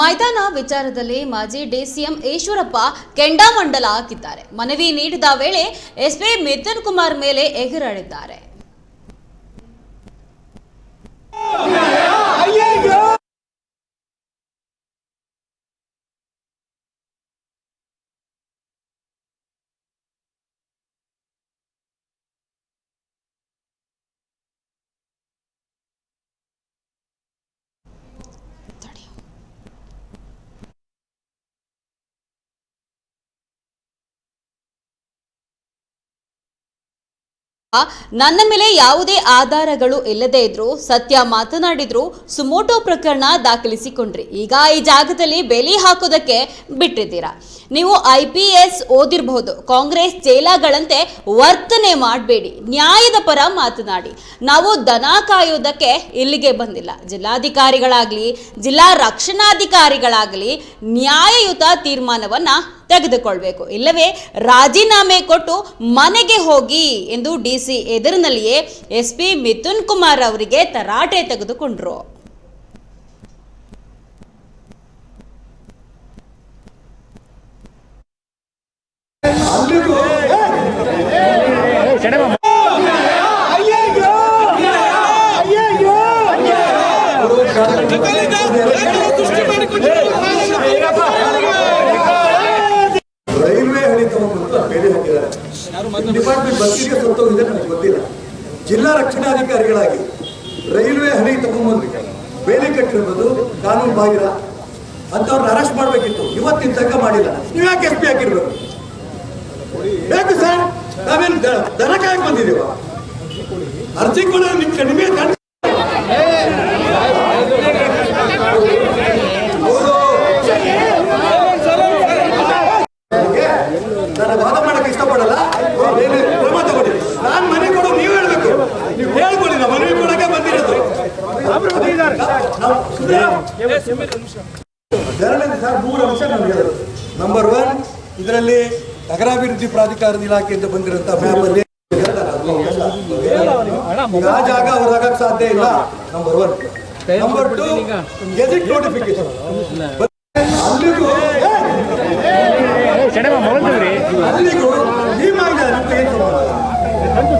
ಮೈದಾನ ವಿಚಾರದಲ್ಲಿ ಮಾಜಿ ಡಿಸಿಎಂ ಈಶ್ವರಪ್ಪ ಕೆಂಡಾಮಂಡಲ ಹಾಕಿದ್ದಾರೆ. ಮನವಿ ನೀಡಿದ ವೇಳೆ ಎಸ್ಪಿ ಮಿಥುನ್ ಕುಮಾರ್ ಮೇಲೆ ಎಗರಾಡಿದ್ದಾರೆ. ನನ್ನ ಮೇಲೆ ಯಾವುದೇ ಆಧಾರಗಳು ಇಲ್ಲದೇ ಇದ್ರು, ಸತ್ಯ ಮಾತನಾಡಿದ್ರು, ಸುಮೋಟೋ ಪ್ರಕರಣ ದಾಖಲಿಸಿಕೊಂಡ್ರಿ. ಈಗ ಈ ಜಾಗದಲ್ಲಿ ಬೆಲೆ ಹಾಕೋದಕ್ಕೆ ಬಿಟ್ಟಿದ್ದೀರಾ. ನೀವು ಐ ಪಿ ಎಸ್ ಓದಿರಬಹುದು, ಕಾಂಗ್ರೆಸ್ ಚೇಲಾಗಳಂತೆ ವರ್ತನೆ ಮಾಡಬೇಡಿ, ನ್ಯಾಯದ ಪರ ಮಾತನಾಡಿ. ನಾವು ದನ ಕಾಯೋದಕ್ಕೆ ಇಲ್ಲಿಗೆ ಬಂದಿಲ್ಲ. ಜಿಲ್ಲಾಧಿಕಾರಿಗಳಾಗಲಿ, ಜಿಲ್ಲಾ ರಕ್ಷಣಾಧಿಕಾರಿಗಳಾಗಲಿ ನ್ಯಾಯಯುತ ತೀರ್ಮಾನವನ್ನ ತೆಗೆದುಕೊಳ್ಬೇಕು ಇಲ್ಲವೇ ರಾಜೀನಾಮೆ ಕೊಟ್ಟು ಮನೆಗೆ ಹೋಗಿ ಎಂದು ಡಿಸಿ ಎದುರಿನಲ್ಲಿಯೇ ಎಸ್ ಪಿ ಮಿಥುನ್ ಕುಮಾರ್ ಅವರಿಗೆ ತರಾಟೆ ತೆಗೆದುಕೊಂಡ್ರು ರೈಲ್ವೆ ಹಳಿ ತಗೊಂಡ್ಬಂದು ಬೇರೆ ಹಾಕಿದ್ದಾರೆ ಡಿಪಾರ್ಟ್ಮೆಂಟ್ ಬಸ್ಸಿಗೆ ಸತ್ತೋಗಿದೆ ನನಗೆ ಗೊತ್ತಿಲ್ಲ. ಜಿಲ್ಲಾ ರಕ್ಷಣಾಧಿಕಾರಿಗಳಾಗಿ ರೈಲ್ವೆ ಹಳಿ ತಗೊಂಡ್ಬಂದು ಬೇಲಿ ಕಟ್ಟಿರ್ಬೋದು ಕಾನೂನು ಬಾಹಿರ. ಅಂತವ್ರನ್ನ ಅರೆಸ್ಟ್ ಮಾಡಬೇಕಿತ್ತು. ಇವತ್ತಿನ ತನಕ ಮಾಡಿಲ್ಲ. ನೀವು ಯಾಕೆ ಎಸ್ ಪಿ ಹಾಕಿರ್ಬೇಕು? ಬೇಕು ಸರ್? ನಾವೇನು ದನ ಕಾಯಕ್ ಬಂದಿದೀವ ಅರ್ಜಿ ಕೊಡೋದು ನಿಮ್ಗೆ ನಿಮಗೆ ಕಂಡು ಹೌದು ನಾನು ವಾದ ಮಾಡಕ್ಕೆ ಇಷ್ಟಪಡಲ್ಲ ಏನು ಕ್ರಮ ತಗೊಳ್ಳಿ ನಾನು ಮನೆ ಕೊಡು ನೀವು ಹೇಳ್ಬೇಕು ನೀವು ಹೇಳ್ಕೊಳ್ಳಿ ನಾವು ಮನವಿ ಕೊಡಕ್ಕೆ ಬಂದಿರೋದು ನಾವು ಎರಡನೇ ಸರ್ ಮೂರು ಅಂಶ ನಾನು ಹೇಳೋದು ನಂಬರ್ ಒನ್ ಇದರಲ್ಲಿ ನಗರಾಭಿವೃದ್ಧಿ ಪ್ರಾಧಿಕಾರದ ಇಲಾಖೆಯಿಂದ ಬಂದಿರುವಂತಹ ಮ್ಯಾಪ್ ಅಲ್ಲಿ ಈಗ ಆ ಜಾಗ ಅವ್ರಾಗಕ್ಕೆ ಸಾಧ್ಯ ಇಲ್ಲ. Number one number two gazette notification ಅಲ್ಲಿಗೂ ಅಲ್ಲಿಗೂ?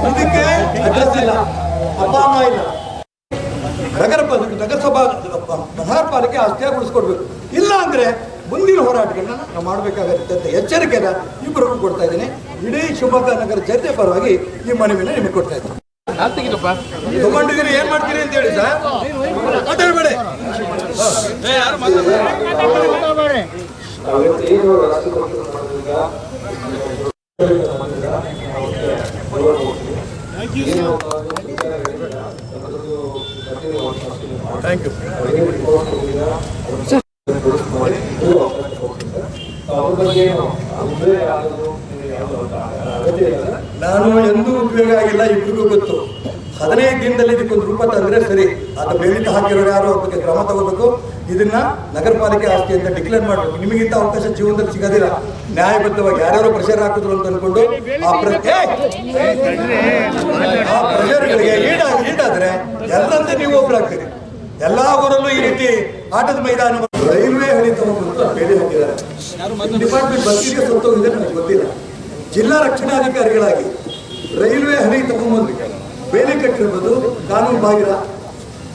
ಇದಕ್ಕೆ ಅಡ್ರೆಸ್ ಇಲ್ಲ. ಅಪ್ಪ ಅಮ್ಮ ಇಲ್ಲ. ನಗರ ನಗರಸಭಾ ನಗರ ಪಾಲಿಕೆ ಆಸ್ತಿಯಾಗಿ ಉಳಿಸ್ಕೊಡ್ಬೇಕು. ಇಲ್ಲ ಅಂದ್ರೆ ಮುಂದಿನ ಹೋರಾಟಗಳನ್ನ ನಾವು ಮಾಡಬೇಕಾಗುತ್ತೆ ಅಂತ ಎಚ್ಚರಿಕೆನ ಇಬ್ಬರಿಗೂ ಕೊಡ್ತಾ ಇದ್ದೀನಿ. ಇಡೀ ಶಿವಮೊಗ್ಗ ನಗರ ಜನತೆ ಪರವಾಗಿ ಈ ಮನವಿನ ನಿಮಗೆ ಕೊಡ್ತಾ ಇದ್ದೀನಿ. ತಗೊಂಡಿದ್ದೀರಿ ಏನ್ ಮಾಡ್ತೀರಿ ಅಂತ ಹೇಳಿ ಸರ್? ಮಾತಾಡ್ಬೇಡಿ. ಥ್ಯಾಂಕ್ ಯು ನಾನು ಎಂದೂ ಉಪಯೋಗ ಆಗಿಲ್ಲ ಇಬ್ಬರಿಗೂ ಗೊತ್ತು. ಹದಿನೈದು ದಿನದಲ್ಲಿ ಇದಕ್ಕೊಂದು ರೂಪ ತಂದ್ರೆ ಸರಿ. ಅದು ಬೇಲಿಗೆ ಹಾಕಿರೋರು ಯಾರು ಅದಕ್ಕೆ ಕ್ರಮ ತಗೋಬೇಕು. ಇದನ್ನ ನಗರ ಪಾಲಿಕೆ ಆಸ್ತಿ ಅಂತ ಡಿಕ್ಲೇರ್ ಮಾಡಬೇಕು. ನಿಮಗಿಂತ ಅವಕಾಶ ಜೀವನದಲ್ಲಿ ಸಿಗೋದಿಲ್ಲ. ನ್ಯಾಯಬದ್ಧವಾಗಿ ಯಾರ್ಯಾರು ಪ್ರೆಷರ್ ಹಾಕಿದ್ರು ಅಂತ ಅನ್ಕೊಂಡು ಆ ಪ್ರೆಷರ್ಗಳಿಗೆ ಈಡಾಗಿ ಈಡಾದ್ರೆ ಎಲ್ಲರಂತೆ ನೀವು ಒಬ್ಬರಾಗ್ತೀರಿ ಎಲ್ಲಾ ಊರಲ್ಲೂ ಈ ರೀತಿ ಆಟದ ಮೈದಾನ ರೈಲ್ವೆ ಹಳಿ ಡಿಪಾರ್ಟ್ಮೆಂಟ್ ಬಸ್ಸಿಗೆ ಗೊತ್ತಿಲ್ಲ. ಜಿಲ್ಲಾ ರಕ್ಷಣಾಧಿಕಾರಿಗಳಾಗಿ ರೈಲ್ವೆ ಹಳಿ ತಗೊಂಡ್ಬಂದು ಬೇಲಿ ಕಟ್ಟಿರ್ಬೋದು ಕಾನೂನು ಬಾಹಿರ.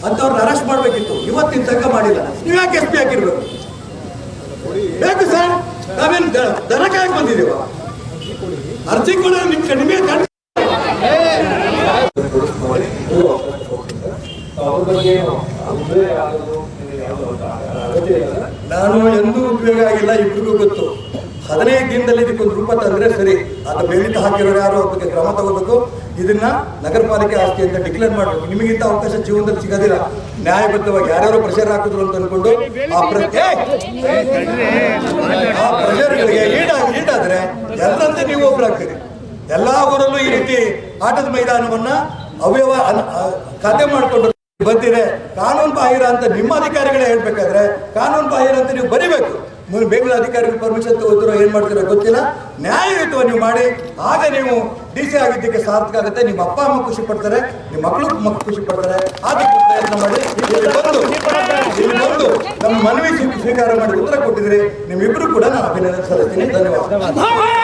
ಅಂತವ್ರನ್ನ ಅರೆಸ್ಟ್ ಮಾಡಬೇಕಿತ್ತು. ಇವತ್ತಿನ ತನಕ ಮಾಡಿಲ್ಲ. ನೀವು ಯಾಕೆ ಎಸ್ ಪಿ ಹಾಕಿರ್ಬೇಕು? ಬೇಕು ಸರ್ ನಾವೇನು ದನ ಬಂದಿದೀವ ಅರ್ಜಿ ಕೊಡೋದು ನಿಮ್ಗೆ ನಿಮಗೆ ಕಂಡು ನಾನು ಎಂದೂ ಉಪಯೋಗ ಆಗಿಲ್ಲ ಇಬ್ಬರಿಗೂ ಗೊತ್ತು. ಹದಿನೈದು ದಿನದಲ್ಲಿ ಇದಕ್ಕೊಂದು ರೂಪ ತಂದ್ರೆ ಸರಿ. ಅದು ಬೇಲಿತ ಹಾಕಿರೋ ಯಾರು ಅದಕ್ಕೆ ಕ್ರಮ ತಗೋಬೇಕು? ಇದನ್ನ ನಗರ ಪಾಲಿಕೆ ಆಸ್ತಿ ಅಂತ ಡಿಕ್ಲೇರ್ ಮಾಡಬೇಕು. ನಿಮಗಿಂತ ಅವಕಾಶ ಜೀವನದಲ್ಲಿ ಸಿಗೋದಿಲ್ಲ. ನ್ಯಾಯಬದ್ಧವಾಗಿ ಯಾರ್ಯಾರು ಪ್ರೆಷರ್ ಹಾಕಿದ್ರು ಅಂತ ಅನ್ಕೊಂಡು ಆ! ಆ ಪ್ರೆಷರ್ಗಳಿಗೆ ಈಡಾದ್ರೆ ಎಲ್ಲರಂತೆ ನೀವು ಒಬ್ಬರಾಗ್ತೀರಿ ಎಲ್ಲಾ ಊರಲ್ಲೂ ಈ ರೀತಿ ಆಟದ ಮೈದಾನವನ್ನ ಅವ್ಯವ ಖಾತೆ ಮಾಡಿಕೊಂಡು ಬಂದಿದೆ. ಕಾನೂನು ಬಾಹಿರ ಅಂತ ನಿಮ್ಮ ಅಧಿಕಾರಿಗಳೇ ಹೇಳ್ಬೇಕಾದ್ರೆ ಕಾನೂನು ಬಾಹಿರ ಅಂತ ನೀವು ಬರಿಬೇಕು. ನೀವು ಬೇಗಲ ಅಧಿಕಾರಿಗಳು ಪರ್ಮಿಷನ್ ತಗೋತಿರೋ ಏನ್ ಮಾಡ್ತೀರೋ ಗೊತ್ತಿಲ್ಲ. ನ್ಯಾಯಯುತವಾಗಿ ನೀವು ಮಾಡಿ. ಆಗ ನೀವು ಡಿ ಸಿ ಆಗಿದ್ದಕ್ಕೆ ಸಾರ್ಥಕ ಆಗುತ್ತೆ. ನಿಮ್ಮ ಅಪ್ಪ ಅಮ್ಮ ಖುಷಿ ಪಡ್ತಾರೆ. ನಿಮ್ಮ ಮಕ್ಕಳು ಮಕ್ಕಳು ಖುಷಿ ಪಡ್ತಾರೆ. ಅದಕ್ಕೆ ಪ್ರಯತ್ನ ಮಾಡಿ. ಬಂದು ನಮ್ಮ ಮನವಿ ಸ್ವೀ- ಸ್ವೀಕಾರ ಮಾಡಿ ಉತ್ತರ ಕೊಟ್ಟಿದ್ರೆ ನಿಮ್ಮಿಬ್ರು ಕೂಡ ನಾನು ಅಭಿನಂದನೆ ಸಲ್ಲಿಸ್ತೀನಿ. ಧನ್ಯವಾದ.